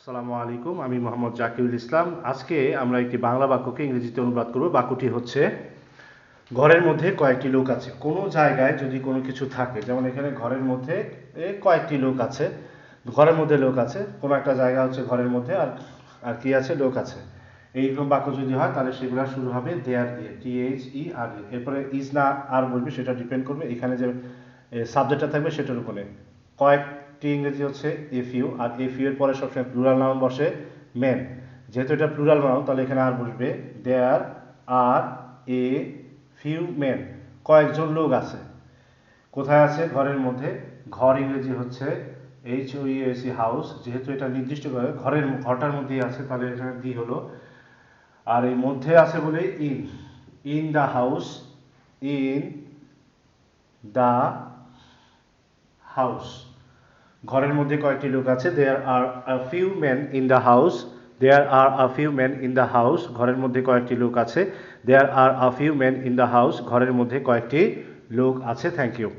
আসসালামু আলাইকুম, আমি মোহাম্মদ জাকিরুল ইসলাম। আজকে আমরা একটি বাংলা বাক্যকে ইংরেজিতে অনুবাদ করব। বাক্যটি হচ্ছে, ঘরের মধ্যে কয়েকটি লোক আছে। কোনো জায়গায় যদি কোনো কিছু থাকে, যেমন এখানে ঘরের মধ্যে কয়েকটি লোক আছে, ঘরের মধ্যে লোক আছে, কোনো একটা জায়গা হচ্ছে ঘরের মধ্যে আর আর কি আছে? লোক আছে। এইরকম বাক্য যদি হয়, তাহলে সেগুলো শুরু হবে দেয়ার দিয়ে টি এইচ ই আর এরপরে ইজ না আর বলবে, সেটা ডিপেন্ড করবে। এখানে যে সাবজেক্টটা থাকবে, সেটার উপরে। কয়েকটি ইংরেজি হচ্ছে F U R F U এর পরে সবসময় প্লুরাল নাউন বসে মেন যেহেতু এটা প্লুরাল নাউন তাহলে এখানে আর বসবে দেয়ার আর এ ফিউ মেন কয়েকজন লোক আছে। কোথায় আছে? ঘরের মধ্যে। ঘর ইংরেজি হচ্ছে এইচ ও ইউএসি হাউস যেহেতু এটা নির্দিষ্ট করে ঘরের ঘরটার মধ্যেই আছে, তাহলে এখানে দি হলো। আর এই মধ্যে আছে বলে in in the house in the house ঘরের মধ্যে কয়েকটি লোক আছে there are a few man in the house there are a few man in the house ঘরের মধ্যে কয়েকটি লোক আছে there are a few man in the house ঘরের মধ্যে কয়েকটি লোক আছে থ্যাংক ইউ